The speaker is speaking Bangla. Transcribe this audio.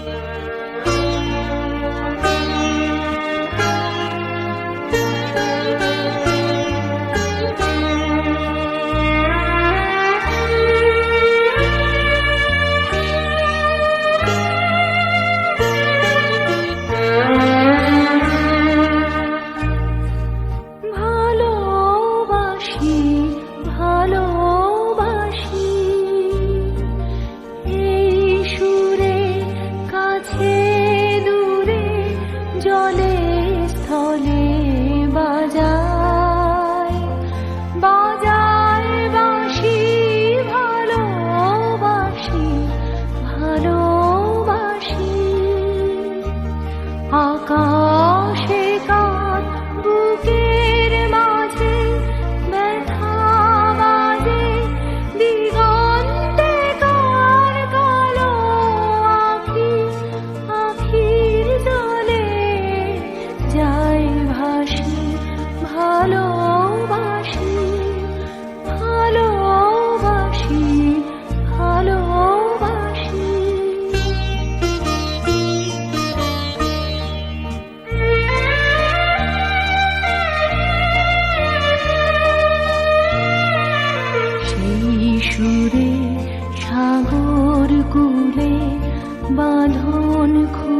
ভালোবাসি কুলে বাঁধন খুলে